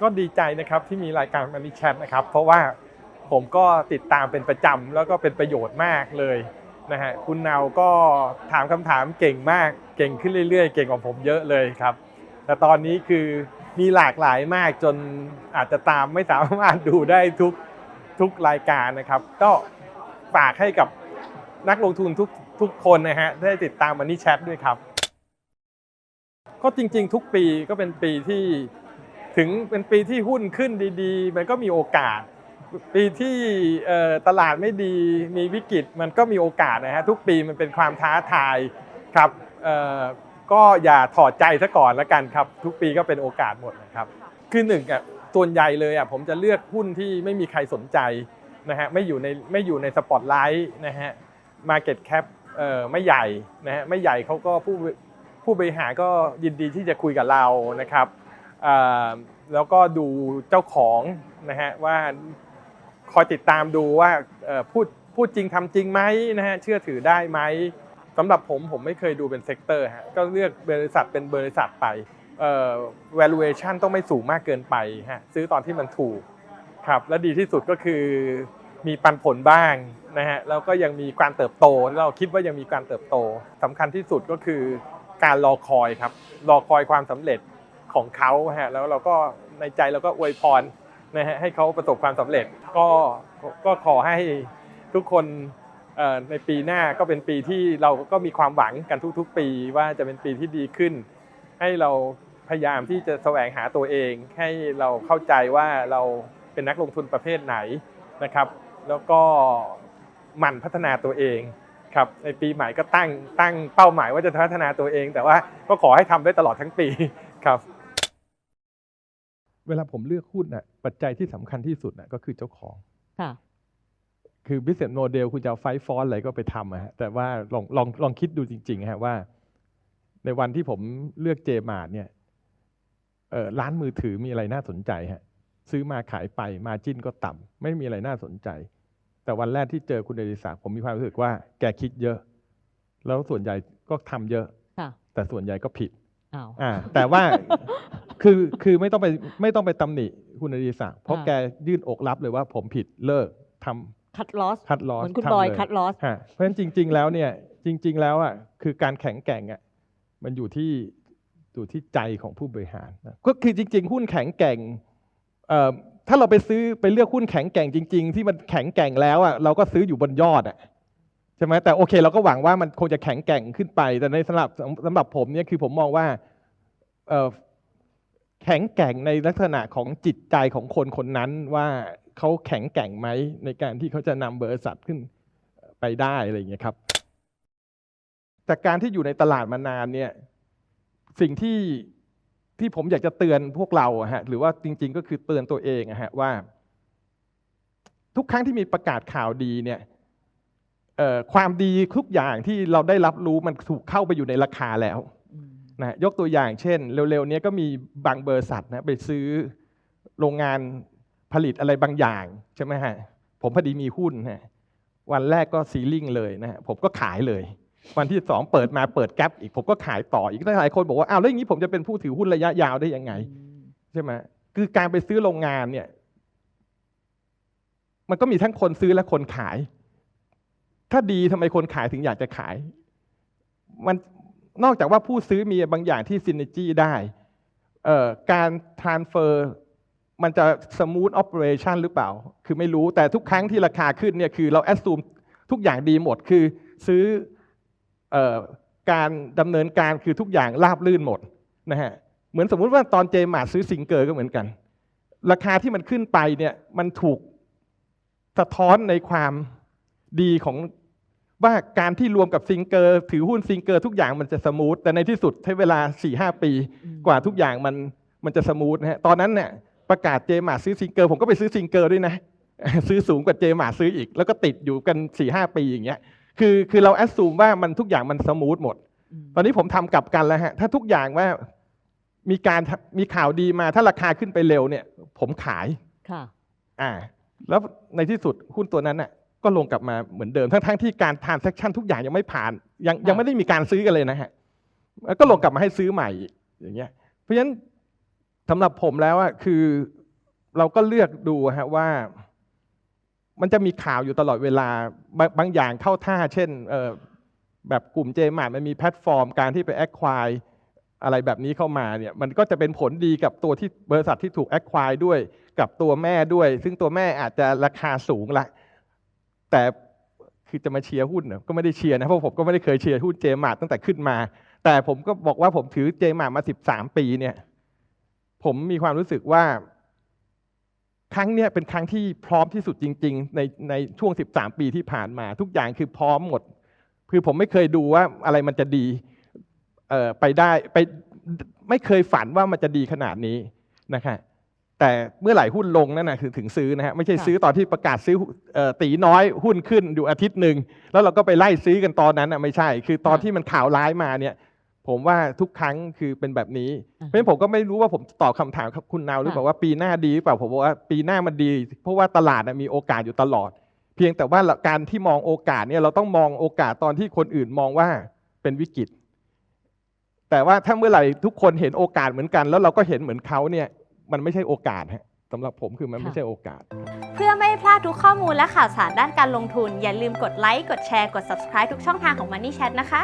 ก็ดีใจนะครับที่มีรายการมันนี่แชทนะครับ เพราะว่าผมก็ติดตามเป็นประจำแล้วก็เป็นประโยชน์มากเลยนะฮะคุณนาวก็ถามคำถามเก่งมากเก่งขึ้นเรื่อยๆ เก่งกว่าผมเยอะเลยครับ แต่ตอนนี้คือมีหลากหลายมากจนอาจจะตามไม่สามารถดูได้ทุกทุกรายการนะครับ ก็ฝากให้กับนักลงทุนทุกทุกคนนะฮะได้ติดตามมันนี่แชทด้วยครับ ก็จริงๆ ทุกปีก็เป็นปีที่ ถึงเป็นปีที่หุ้นขึ้นดีๆ มันก็มีโอกาส ปีที่ตลาดไม่ดีมีวิกฤตมันก็มีโอกาสนะฮะทุกปีมันเป็นความท้าทายครับก็อย่าถอดใจซะก่อนละกันครับ ทุกปีก็เป็นโอกาสหมดนะครับคือหนึ่งอะส่วนใหญ่เลยอะผมจะเลือกหุ้นที่ไม่มีใครสนใจนะฮะไม่อยู่ในไม่อยู่ในสปอตไลท์นะฮะมาเก็ตแคปเอ่อไม่ใหญ่นะฮะไม่ใหญ่เขาก็ผู้ผู้บริหารก็ยินดีที่จะคุยกับเรานะครับ แล้วก็ดูเจ้าของนะฮะว่าคอยติดตามดูว่าพูดพูดจริงทำจริงไหมนะฮะเชื่อถือได้ไหมสำหรับผมผมไม่เคยดูเป็นเซกเตอร์ฮะก็เลือกบริษัทเป็นบริษัทไปเอ่อ valuation ต้องไม่สูงมากเกินไปฮะซื้อตอนที่มันถูกครับและดีที่สุดก็คือมีปันผลบ้างนะฮะแล้วก็ยังมีการเติบโตเราคิดว่ายังมีการเติบโตสำคัญที่สุดก็คือการรอคอยครับรอคอยความสำเร็จ ของเขาฮะแล้วเราก็ในใจเราก็อวยพรนะฮะให้เขาประสบความสำเร็จก็ก็ขอให้ทุกคนในปีหน้าก็เป็นปีที่เราก็มีความหวังกันทุก ๆ ปีว่าจะเป็นปีที่ดีขึ้น ให้เราพยายามที่จะแสวงหาตัวเอง ให้เราเข้าใจว่าเราเป็นนักลงทุนประเภทไหนนะครับ แล้วก็หมั่นพัฒนาตัวเองครับในปีใหม่ก็ตั้งตั้งเป้าหมายว่าจะพัฒนาตัวเอง แต่ว่าก็ขอให้ทำได้ตลอดทั้งปีครับ เวลาผมเลือกหุ้นน่ะปัจจัยที่สำคัญที่สุดน่ะก็คือเจ้าของค่ะคือ business model คุณจะเอาไฟฟอนอะไรก็ไปทำอะฮะแต่ว่าลองลองลองคิดดูจริงๆฮะว่า ในวันที่ผมเลือกเจมาร์เนี่ยเอ่อร้านมือถือมีอะไรน่าสนใจฮะซื้อมาขายไปมาจิ้นก็ต่ำไม่มีอะไรน่าสนใจ แต่วันแรกที่เจอคุณเดลิศักดิ์ผมมีความรู้สึกว่าแกคิดเยอะ แล้วส่วนใหญ่ก็ทำเยอะค่ะแต่ส่วนใหญ่ก็ผิด อ้าวอ่า แต่ว่าคือคือไม่ต้องไปไม่ต้องไปตำหนิคุณอดิศักดิ์เพราะอ่าแกยื่นอกรับเลยว่าผมผิดเลิกทำคัดลอสคัดลอเหสมือนคุณทำบอยเลยคัดลอสฮะเพราะฉะนั้นจริง ๆ แล้วเนี่ยจริง ๆ แล้วอะคือการแข็งแกร่งอะมันอยู่ที่อยู่ที่ใจของผู้บริหารนะก็คือจริง ๆ หุ้นแข็งแกร่งเอ่อถ้าเราไปซื้อไปเลือกหุ้นแข็งแกร่งจริง ๆ ที่มันแข็งแกร่งแล้วอะเราก็ซื้ออยู่บนยอดอะใช่ไหมแต่โอเค เราก็หวังว่ามันคงจะแข็งแกร่งขึ้นไป แต่ในสำหรับสำหรับผมเนี่ยคือผมมองว่าเอ่อ แข็งแกร่งในลักษณะของจิตใจของคนคนนั้นว่าเขาแข็งแกร่งไหมในการที่เขาจะนำบริษัทขึ้นไปได้อะไรอย่างเงี้ยครับ จากการที่อยู่ในตลาดมานานเนี่ยสิ่งที่ที่ผมอยากจะเตือนพวกเราฮะหรือว่าจริง ๆ ก็คือเตือนตัวเองอะฮะว่า ทุกครั้งที่มีประกาศข่าวดีเนี่ยความดีทุกอย่างที่เราได้รับรู้มันถูกเข้าไปอยู่ในราคาแล้ว นะยกตัวอย่างเช่น เร็วๆนี้ก็มีบางบริษัทนะไปซื้อโรงงานผลิตอะไรบางอย่างใช่ไหมฮะผมพอดีมีหุ้นฮะวันแรกก็ซีลิ่งเลยนะผมก็ขายเลย วันที่สองเปิดมาเปิดแก๊ปอีกผมก็ขายต่ออีกหลายคนบอกว่าอ้าวแล้วอย่างนี้ผมจะเป็นผู้ถือหุ้นระยะยาวได้ยังไงใช่ไหมคือการไปซื้อโรงงานเนี่ย มันก็มีทั้งคนซื้อและคนขาย ถ้าดีทำไมคนขายถึงอยากจะขาย มัน นอกจากว่าผู้ซื้อมีบางอย่างที่ซินเนจี้ได้การ transfer มันจะ smooth operation หรือเปล่า คือไม่รู้แต่ทุกครั้งที่ราคาขึ้นเนี่ยคือเรา assume ทุกอย่างดีหมด คือซื้ออการดำเนินการคือทุกอย่างราบลื่นหมดนะฮะเหมือนสมมุติว่าตอนเจมาร์ซื้อซิงเกอร์ก็เหมือนกัน ราคาที่มันขึ้นไปเนี่ยมันถูกสะท้อนในความดีของ ว่าการที่รวมกับซิงเกอร์ถือหุ้นซิงเกอร์ทุกอย่างมันจะสมูทแต่ในที่สุดใช้เวลา4ี่หปีอืมกว่าทุกอย่างมันมันจะสมูทนะฮะตอนนั้นเนี่ยประกาศเจมาร์ซื้อซิงเกอร์ผมก็ไปซื้อซิงเกอร์ด้วยนะ ซื้อสูงกว่าเจมาร์ซื้ออีก แล้วก็ติดอยู่กัน4ี่หปีอย่างเงี้ยคือคือเราแอดซูมว่ามันทุกอย่างมันสมูทหมดอืมตอนนี้ผมทำกลับกันแล้วฮะถ้าทุกอย่างว่ามีการมีข่าวดีมาถ้าราคาขึ้นไปเร็วเนี่ย ผมขายค่ะอ่าแล้วในที่สุดหุ้นตัวนั้นน่ะ ก็ลงกลับมาเหมือนเดิม ทั้งทั้งๆที่การทานเซ็คชันทุกอย่างยังไม่ผ่าน ยังค่ะยังไม่ได้มีการซื้อกันเลยนะฮะแล้วก็ลงกลับมาให้ซื้อใหม่อีกอย่างเงี้ย เพราะฉะนั้นสำหรับผมแล้วอะคือเราก็เลือกดูฮะว่า มันจะมีข่าวอยู่ตลอดเวลาบางบางอย่างเข้าท่า เช่นเอ่อแบบกลุ่มเจมาร์มันมีแพลตฟอร์มการที่ไปแอคควายอะไรแบบนี้เข้ามาเนี่ยมันก็จะเป็นผลดีกับตัวที่บริษัทที่ถูกแอคควายด้วย กับตัวแม่ด้วย ซึ่งตัวแม่อาจจะราคาสูงละ แต่คือจะมาเชียร์หุ้นเนี่ยก็ไม่ได้เชียร์นะเพราะผมก็ไม่ได้เคยเชียร์หุ้นเจมาร์ตั้งแต่ขึ้นมา แต่ผมก็บอกว่าผมถือเจมาร์มาสิบสามปีเนี่ย ผมมีความรู้สึกว่า ครั้งเนี้ยเป็นครั้งที่พร้อมที่สุดจริง ๆ ในในช่วง 13 ปีที่ผ่านมา ทุกอย่างคือพร้อมหมด คือผมไม่เคยดูว่าอะไรมันจะดีเอ่อไปได้ไปไม่เคยฝันว่ามันจะดีขนาดนี้นะคะ แต่เมื่อไหร่หุ้นลงนั่นนะคือถึงซื้อนะฮะไม่ใช่ค่ะซื้อตอนที่ประกาศซื้อเอ่อตีน้อยหุ้นขึ้นอยู่อาทิตย์หนึ่งแล้วเราก็ไปไล่ซื้อกันตอนนั้นอะไม่ใช่ คือตอนที่มันข่าวร้ายมาเนี่ย ผมว่าทุกครั้งคือเป็นแบบนี้เพราะฉะนั้นผมก็ไม่รู้ว่าผมตอบคำถามครับคุณนาวหรือเปล่าว่าปีหน้าดีหรือเปล่าผมบอกว่าปีหน้ามันดี เพราะว่าตลาดน่ะมีโอกาสอยู่ตลอด เพียงแต่ว่าการที่มองโอกาสเนี่ยเราต้องมองโอกาสตอนที่คนอื่นมองว่าเป็นวิกฤตแต่ว่าถ้าเมื่อไหร่ทุกคนเห็นโอกาสเหมือนกัน แล้วเราก็เห็นเหมือนเขาเนี่ย มันไม่ใช่โอกาสฮะสำหรับผมคือมันไม่ใช่โอกาส เพื่อไม่ให้พลาดทุกข้อมูลและข่าวสารด้านการลงทุน อย่าลืมกดไลค์กดแชร์กด subscribe ทุกช่องทางของ Money Chat นะคะ